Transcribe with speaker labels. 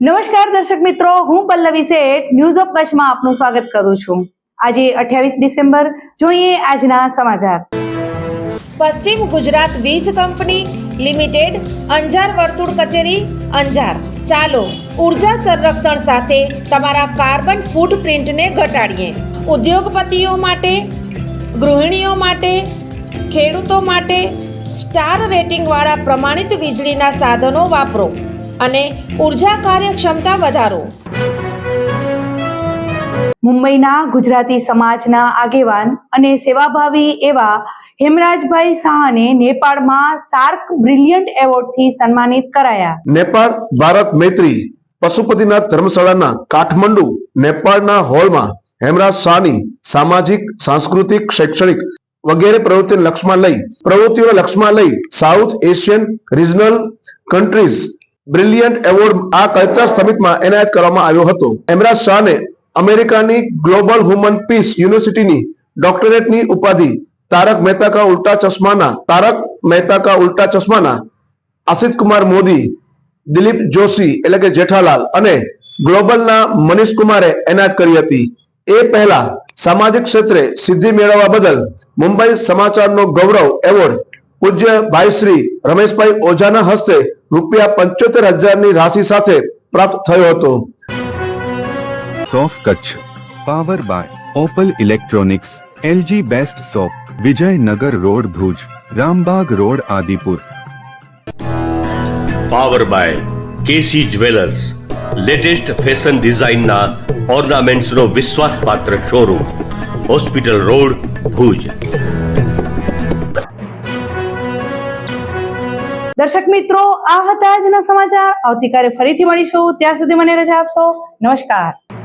Speaker 1: નમસ્કાર દર્શક મિત્રો, હું પલ્લવી શેઠ ન્યૂઝ ઓફ કચ્છમાં આપનું સ્વાગત કરું છું. આજે અઠ્યાવીસ ડિસેમ્બર, જોઈએ આજના સમાચાર.
Speaker 2: પશ્ચિમ ગુજરાત વીજ કંપની લિમિટેડ, અંજાર વર્તુળ કચેરી, અંજાર. ચાલો, ઊર્જા સંરક્ષણ સાથે તમારા કાર્બન ફૂટપ્રિન્ટને ઘટાડીએ. ઉદ્યોગપતિઓ માટે, ગૃહિણીઓ માટે, ખેડૂતો માટે સ્ટાર રેટિંગવાળા પ્રમાણિત વીજળીના સાધનો વાપરો અને ઊર્જા કાર્યક્ષમતા વધારો.
Speaker 1: મુંબઈના ગુજરાતી સમાજના આગેવાન અને સેવાભાવી એવા હેમરાજભાઈ શાહને નેપાળમાં સાર્ક બ્રિલિયન્ટ એવોર્ડથી સન્માનિત કરાયા.
Speaker 3: નેપાળ ભારત મૈત્રી પશુપતિનાથ ધર્મશાળાના કાઠમંડુ નેપાળના હોલમાં હેમરાજ શાહની સામાજિક સાંસ્કૃતિક શૈક્ષણિક વગેરે પ્રવૃત્તિને લક્ષમાં લઈ, પ્રવૃત્તિઓને લક્ષમાં લઈ South Asian regional countries brilliant award આ કલ્ચર સમિટમાં એનાયત કરવામાં આવ્યો હતો. એમરાજ શાહને અમેરિકાની ગ્લોબલ હ્યુમન પીસ યુનિવર્સિટીની ડોક્ટરેટની ઉપાધિ. તારક મહેતા કા ઉલ્ટા ચશ્માના, તારક મહેતા કા ઉલ્ટા ચશ્માના અસિત કુમાર મોદી, દિલીપ જોશી એટલે કે જેઠાલાલ અને ગ્લોબલના મનીષ કુમારે એનાયત કરી હતી. એ પહેલા સામાજિક ક્ષેત્રે સિદ્ધિ મેળવવા બદલ મુંબઈ સમાચારનો ગૌરવ એવોર્ડ પૂજ્ય ભાઈ શ્રી રમેશભાઈ ઓઝાના હસ્તે રૂપિયા પંચોતેર હજારની રાશિ સાથે પ્રાપ્ત થયો હતો.
Speaker 4: સોફ Kutch power by Opal electronics LG best shop Vijaynagar road Bhuj Rambagh road Adipur.
Speaker 5: Power by KC jewellers latest fashion ડિઝાઇનના ઓર્નામેન્ટ્સનો વિશ્વાસપાત્ર શોરૂમ, હોસ્પિટલ રોડ, ભુજ.
Speaker 1: દર્શક મિત્રો, આ હતા આજના સમાચાર. આવતીકાલે ફરીથી મળીશું. ત્યાં સુધી મને રજા આપશો. નમસ્કાર.